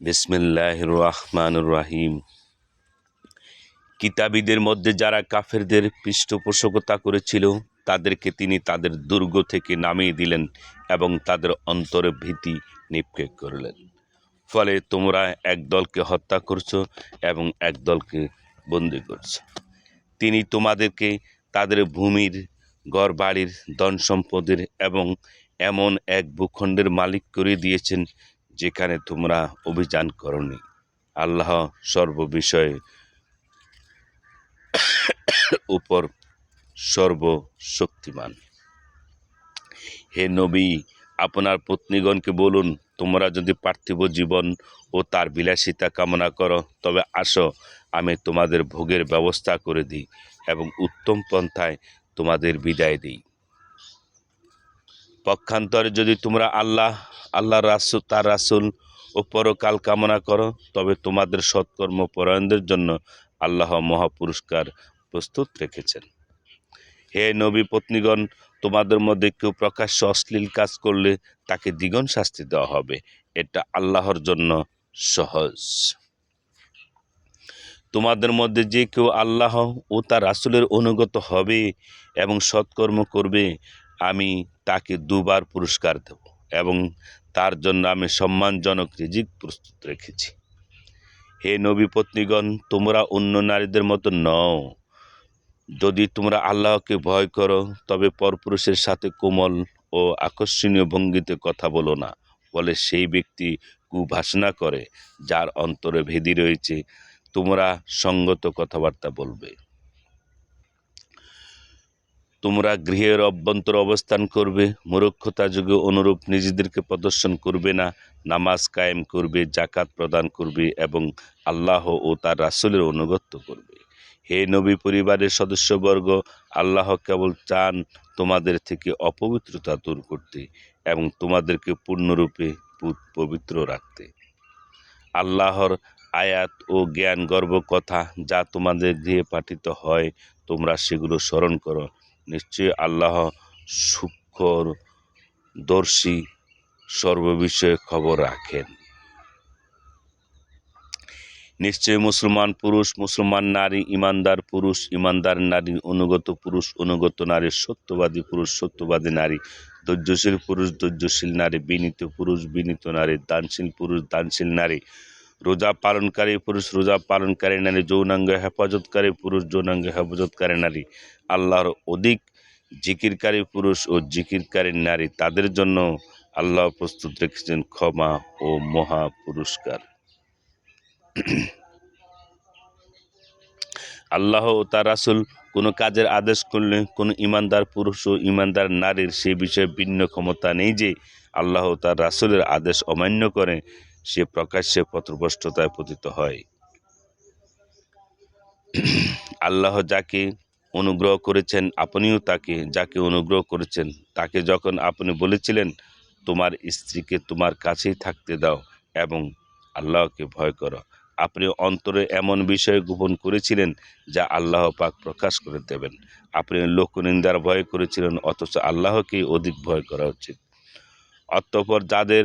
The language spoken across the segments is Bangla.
বিসমিল্লাহ রহমানুর রাহিম কিতাবীদের মধ্যে যারা কাফেরদের পৃষ্ঠপোষকতা করেছিল, তাদেরকে তিনি তাদের দুর্গ থেকে নামিয়ে দিলেন এবং তাদের অন্তরে ভীতি নিক্ষেপ করলেন। ফলে তোমরা এক দলকে হত্যা করছ এবং এক দলকে বন্দি করছ। তিনি তোমাদেরকে তাদের ভূমির ঘর বাড়ির ধন সম্পদের এবং এমন এক ভূখণ্ডের মালিক করে দিয়েছেন যেখানে তোমরা অভিযান করনি। আল্লাহ সর্ববিষয়ে উপর সর্বশক্তিমান। হে নবী, আপনার পত্নীগণকে বলুন, তোমরা যদি পার্থিব জীবন ও তার বিলাসিতা কামনা করো, তবে আসো, আমি তোমাদের ভোগের ব্যবস্থা করে দিই এবং উত্তম পন্থায় তোমাদের বিদায় দিই। পক্ষান্তরে যদি তোমরা আল্লাহ আল্লাহ রাসুল, তার রাসুল ও পরকাল কামনা করো, তবে তোমাদের সৎকর্ম পরায়ণদের জন্য আল্লাহ মহাপুরস্কার প্রস্তুত রেখেছেন। হে নবী পত্নীগণ, তোমাদের মধ্যে কেউ প্রকাশ্য অশ্লীল কাজ করলে তাকে দ্বিগুণ শাস্তি দেওয়া হবে। এটা আল্লাহর জন্য সহজ। তোমাদের মধ্যে যে কেউ আল্লাহ ও তার রাসুলের অনুগত হবে এবং সৎকর্ম করবে আমি তাকে দুবার পুরস্কার দেব এবং তার জন্য আমি সম্মানজনক রিজিক প্রস্তুত রেখেছি। হে নবী পত্নীগণ, তোমরা অন্য নারীদের মতো নও। যদি তোমরা আল্লাহকে ভয় করো, তবে পরপুরুষের সাথে কোমল ও আকর্ষণীয় ভঙ্গিতে কথা বলো না। বলে সেই ব্যক্তি কুভাষণা করে, যার অন্তরে ভেদি রয়েছে, তোমরা সঙ্গত কথাবার্তা বলবে। তোমরা গৃহের অভ্যন্তর অবস্থান করবে, মূর্খতা যুগে অনুরূপ নিজেদেরকে প্রদর্শন করবে না, নামাজ কায়েম করবে জাকাত প্রদান করবে এবং আল্লাহ ও তার রাসুলের অনুগত্য করবে। হে নবী পরিবারের সদস্যবর্গ, আল্লাহ কেবল চান তোমাদের থেকে অপবিত্রতা দূর করতে এবং তোমাদেরকে পূর্ণরূপে পবিত্র রাখতে। আল্লাহর আয়াত ও জ্ঞান গর্ব কথা যা তোমাদের গৃহে পাঠিত হয়, তোমরা সেগুলো স্মরণ করো। নিশ্চয়ই আল্লাহ সূক্ষ্ম দর্শী সর্ববিষয়ে খবর রাখেন। নিশ্চয়ই মুসলমান পুরুষ, মুসলমান নারী, ইমানদার পুরুষ, ইমানদার নারী, অনুগত পুরুষ, অনুগত নারী, সত্যবাদী পুরুষ, সত্যবাদী নারী, ধৈর্যশীল পুরুষ, ধৈর্যশীল নারী, বিনীত পুরুষ, বিনীত নারী, দানশীল পুরুষ, দানশীল নারী রোজা পালনকারী পুরুষ রোজা পালনকারী নারী যৌনাঙ্গ হেফাজতকারী পুরুষ যৌনাঙ্গ হেফাজতকারী নারী। আল্লাহর অধিক জিকিরকারী পুরুষ ও জিকিরকারী নারী, তাদের জন্য আল্লাহ প্রস্তুত রেখেছেন ক্ষমা ও মহা পুরস্কার। আল্লাহ ও তার রাসুল কোনো কাজের আদেশ করলে কোনো ইমানদার পুরুষ ও ইমানদার নারীর সে বিষয়ে ভিন্ন ক্ষমতা নেই যে আল্লাহ তার রাসুলের আদেশ অমান্য করে। সে প্রকাশ্যে পত্রভ্রষ্টতায় পতিত হয়। আল্লাহ যাকে অনুগ্রহ করেছেন, আপনিও তাকে, যাকে অনুগ্রহ করেছেন, তাকে যখন আপনি বলেছিলেন, তোমার স্ত্রীকে তোমার কাছেই থাকতে দাও এবং আল্লাহকে ভয় করো। আপনি অন্তরে এমন বিষয় গোপন করেছিলেন যা আল্লাহ পাক প্রকাশ করে দেবেন। আপনি লোকনিন্দার ভয় করেছিলেন, অথচ আল্লাহকেই অধিক ভয় করা উচিত। অতঃপর যাদের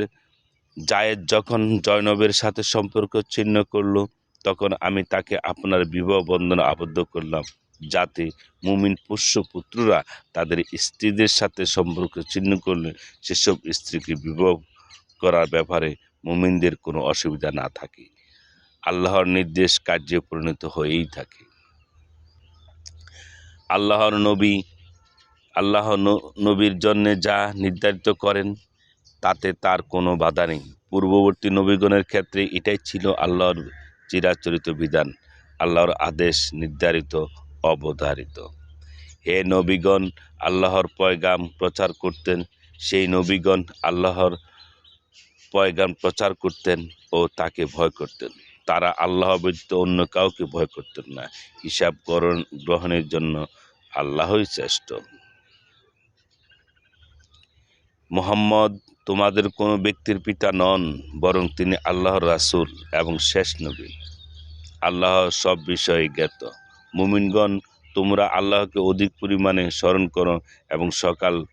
জায়েদ যখন জয়নবের সাথে সম্পর্ক ছিন্ন করল, তখন আমি তাকে আপনার বিবাহ বন্ধনে আবদ্ধ করলাম, যাতে মুমিন পোষ্য পুত্ররা তাদের স্ত্রীদের সাথে সম্পর্ক ছিন্ন করলে সেসব স্ত্রীকে বিবাহ করার ব্যাপারে মুমিনদের কোনো অসুবিধা না থাকে। আল্লাহর নির্দেশ কার্যে পরিণত হয়েই থাকে। আল্লাহর নবী আল্লাহ নবীর জন্যে যা নির্ধারিত করেন তাতে তার কোনো বাধা নেই। পূর্ববর্তী নবীগণের ক্ষেত্রে এটাই ছিল আল্লাহর চিরাচরিত বিধান, আল্লাহর আদেশ নির্ধারিত, অবধারিত। হে নবীগণ, আল্লাহর পয়গাম প্রচার করতেন, সেই নবীগণ আল্লাহর পয়গাম প্রচার করতেন ও তাকে ভয় করতেন। তারা আল্লাহ ব্যতীত অন্য কাউকে ভয় করতেন না। হিসাব গ্রহণের জন্য আল্লাহই শ্রেষ্ঠ। মোহাম্মদ, তোমাদের কোনো ব্যক্তির পিতা নন, বরং তিনি আল্লাহর রাসুল এবং শেষ নবী। আল্লাহ সব বিষয়ে জ্ঞাত। মুমিনগণ, তোমরা আল্লাহকে অধিক পরিমাণে স্মরণ করো এবং সকাল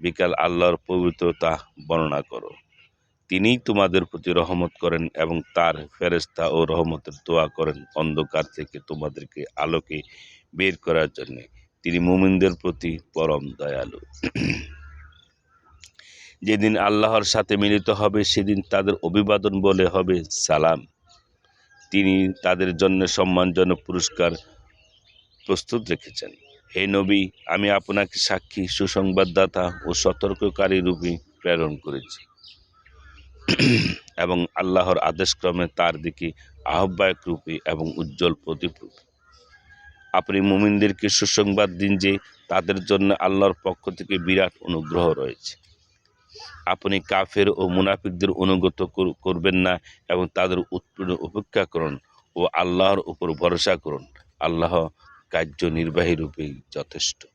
বিকাল আল্লাহর পবিত্রতা বর্ণনা করো। তিনিই তোমাদের প্রতি রহমত করেন এবং তার ফেরেস্তা ও রহমতের দোয়া করেন অন্ধকার থেকে তোমাদেরকে আলোকে বের করার জন্যে। তিনি মুমিনদের প্রতি পরম দয়ালু। যেদিন আল্লাহর সাথে মিলিত হবে, সেদিন তাদের অভিবাদন বলে হবে সালাম। তিনি তাদের জন্য সম্মানজনক পুরস্কার প্রস্তুত রেখেছেন। হে নবী, আমি আপনাকে সাক্ষী, সুসংবাদদাতা ও সতর্ককারী রূপে প্রেরণ করেছি। এবং আল্লাহর আদেশক্রমে তার দিকে আহ্বায়ক রূপে এবং উজ্জ্বল প্রদীপ আপনি মুমিনদেরকে সুসংবাদ দিন যে তাদের জন্য আল্লাহর পক্ষ থেকে বিরাট অনুগ্রহ রয়েছে। আপনি কাফের ও মুনাফিকদের অনুগত কর- করবেন না এবং তাদের উৎপীড়ন উপেক্ষা করুন ও আল্লাহর উপর ভরসা করুন। আল্লাহ কার্যনির্বাহী রূপেই যথেষ্ট।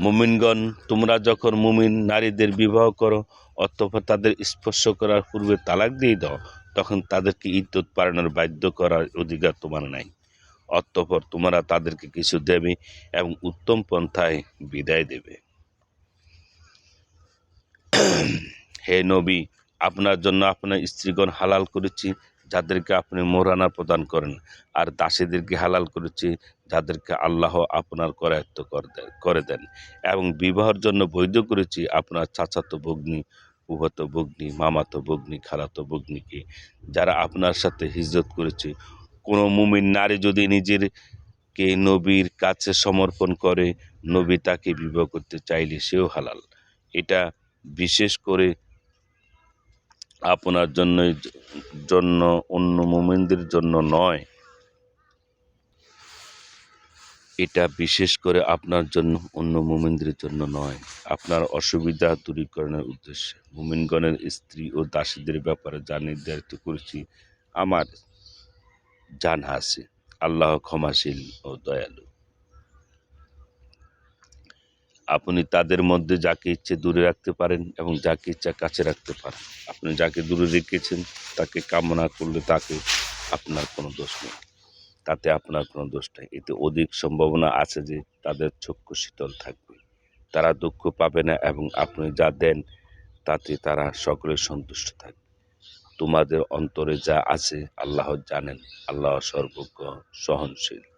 মুমিনগণ, তোমরা যখন মুমিন নারীদের বিবাহ করো অথবা তাদের স্পর্শ করার পূর্বে তালাক দিয়ে দাও, তখন তাদেরকে ইদ্যুৎ পালনের বাধ্য করার অধিকার তোমার নাই। অতঃপর তোমরা তাদেরকে কিছু দেবে এবং উত্তম পন্থায় বিদায় দেবে। হে নবী, আপনার জন্য আপনার স্ত্রীগণ হালাল করেছি, যাদেরকে আপনি মোহরানা প্রদান করেন। আর দাসীদেরকে হালাল করেছি, যাদেরকে আল্লাহ আপনার করায়ত্ত করে দেন। এবং বিবাহের জন্য বৈধ করেছি আপনার চাচাতো ভগ্নি, উভত ভগ্নি, মামাতো ভগ্নি, খালাতো ভগ্নিকে, যারা আপনার সাথে হিজরত করেছে। কোনো মুমিন নারী যদি নিজের কে নবীর কাছে সমর্পণ করে, নবী তাকে বিবাহ করতে চাইলে সেও হালাল। এটা বিশেষ করে আপনার জন্য জন্য, অন্য মোমেনদের জন্য নয়। এটা বিশেষ করে আপনার জন্য, অন্য মোমেনদের জন্য নয়। আপনার অসুবিধা দূরীকরণের উদ্দেশ্যে। মোমিনগণের স্ত্রী ও দাসীদের ব্যাপারে যা নির্ধারিত করেছি। আমার জানা আছে। আল্লাহ ক্ষমাশীল ও দয়ালু। আপনি তাদের মধ্যে যাকে ইচ্ছে দূরে রাখতে পারেন এবং যাকে ইচ্ছা কাছে রাখতে পারেন। আপনি যাকে দূরে রেখেছেন, তাকে কামনা করলে তাকে আপনার কোনো দোষ নেই। তাতে আপনার কোনো দোষ নেই। এতে অধিক সম্ভাবনা আছে যে তাদের চক্ষু শীতল থাকবে। তারা দুঃখ পাবে না এবং আপনি যা দেন, তাতে তারা সকলে সন্তুষ্ট থাকবে। তোমাদের অন্তরে যা আছে, আল্লাহ জানেন। আল্লাহ সর্বজ্ঞ, সহনশীল।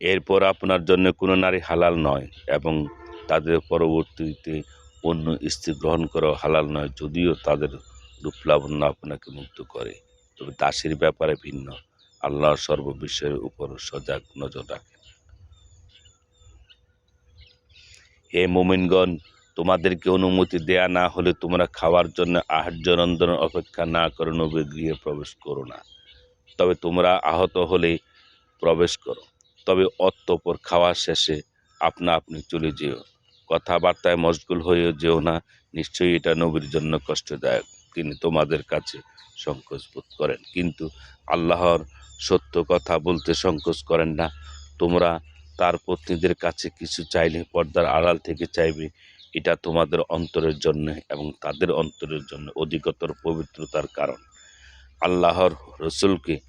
এরপর আপনার জন্য কোনো নারী হালাল নয় এবং তাদের পরবর্তীতে অন্য স্ত্রী গ্রহণ করা হালাল নয়, যদিও তাদের রূপলাবণ্য আপনাকে মুক্ত করে। তবে দাসের ব্যাপারে ভিন্ন। আল্লাহ সর্ববিষয়ের উপর সজাগ নজর রাখেন। হে মোমিনগণ, তোমাদেরকে অনুমতি দেয়া না হলে তোমরা খাওয়ার জন্য আহার্য রন্ধনের অপেক্ষা না করে, নবীর গৃহে প্রবেশ করো না। তবে তোমরা আহত হলে প্রবেশ করো। তবে অতঃপর খাওয়া শেষে আপনা আপনি চলে যেও। কথাবার্তায় মশগুল হয়েও যেও না, নিশ্চয়ই এটা নবীর জন্য কষ্টদায়ক। তিনি তোমাদের কাছে সংকোচ বোধ করেন। কিন্তু আল্লাহর সত্য কথা বলতে সংকোচ করেন না। তোমরা তার পত্নীদের কাছে কিছু চাইলে পর্দার আড়াল থেকে চাইবে। এটা তোমাদের অন্তরের জন্য এবং তাদের অন্তরের জন্য অধিকতর পবিত্রতার কারণ। আল্লাহর রসুলকে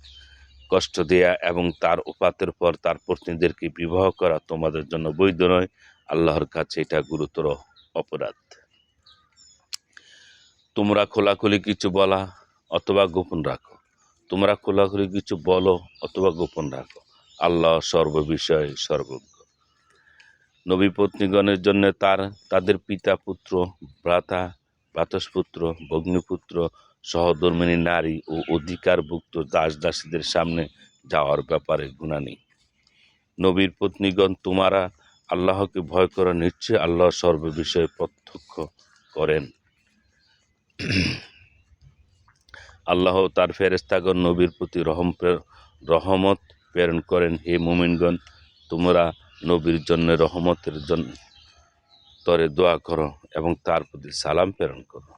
কষ্ট দেয়া এবং তার উপাতের পর তার পত্নীদেরকে বিবাহ করা তোমাদের জন্য বৈধ নয়। আল্লাহর কাছে এটা গুরুতর অপরাধ। তোমরা খোলাখুলি কিছু বলা অথবা গোপন রাখো। তোমরা খোলাখুলি কিছু বলো অথবা গোপন রাখো। আল্লাহ সর্ববিষয়ে সর্বজ্ঞ। নবী পত্নীগণের জন্য তার, তাদের পিতা পুত্র, ভ্রাতা ভ্রাতস্পুত্র ভগ্নিপুত্র সহধর্মিনী নারী ও অধিকারভুক্ত দাস দাসীদের সামনে যাওয়ার ব্যাপারে গুণা নেই। নবীর পত্নীগণ তোমারা আল্লাহকে ভয় করা নিশ্চয় আল্লাহ সর্ববিষয়ে প্রত্যক্ষ করেন। আল্লাহ তার ফেরেস্তাগণ নবীর প্রতি রহম রহমত প্রেরণ করেন। হে মুমিনগণ, তোমরা নবীর জন্য রহমতের জন্য তরে দোয়া করো এবং তার প্রতি সালাম প্রেরণ করো।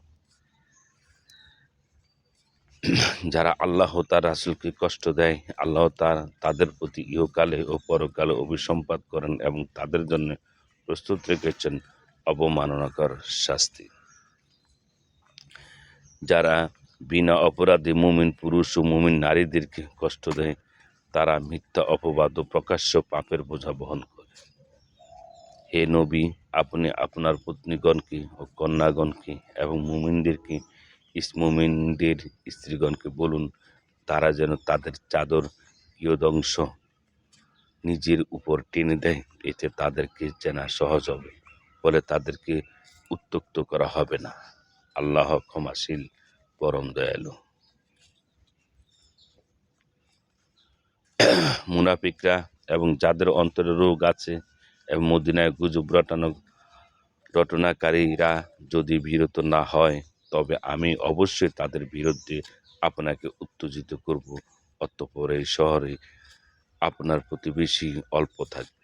যারা আল্লাহ তার রাসুলকে কষ্ট দেয়, আল্লাহ তার, তাদের প্রতি ইহকালে ও পরকালে অভিসম্পাদ করেন এবং তাদের জন্য প্রস্তুত রেখেছেন অবমাননাকর শাস্তি। যারা বিনা অপরাধে মুমিন পুরুষ ও মুমিন নারীদেরকে কষ্ট দেয়, তারা মিথ্যা অপবাদ ও প্রকাশ্য পাপের বোঝা বহন করে। হে নবী, আপনি আপনার পত্নীগণকে ও কন্যাগণকে এবং মুমিনদেরকে ইস- মুমিনদের স্ত্রীগণকে বলুন, তারা যেন তাদের চাদর ইয়দংশ নিজের উপর টেনে দেয়, এতে তাদেরকে চেনা সহজ হবে, ফলে তাদেরকে উত্তক্ত করা হবে না। আল্লাহ ক্ষমাশীল, পরম দয়ালু। মুনাফিকরা এবং যাদের অন্তরে রোগ আছে এবং মদিনায় গুজব রটানো রটনাকারীরা যদি বিরত না হয় তবে আমি অবশ্যই তাদের বিরুদ্ধে আপনাকে উত্তেজিত করব। অতঃপর এই শহরে আপনার প্রতিবেশী অল্প থাকবে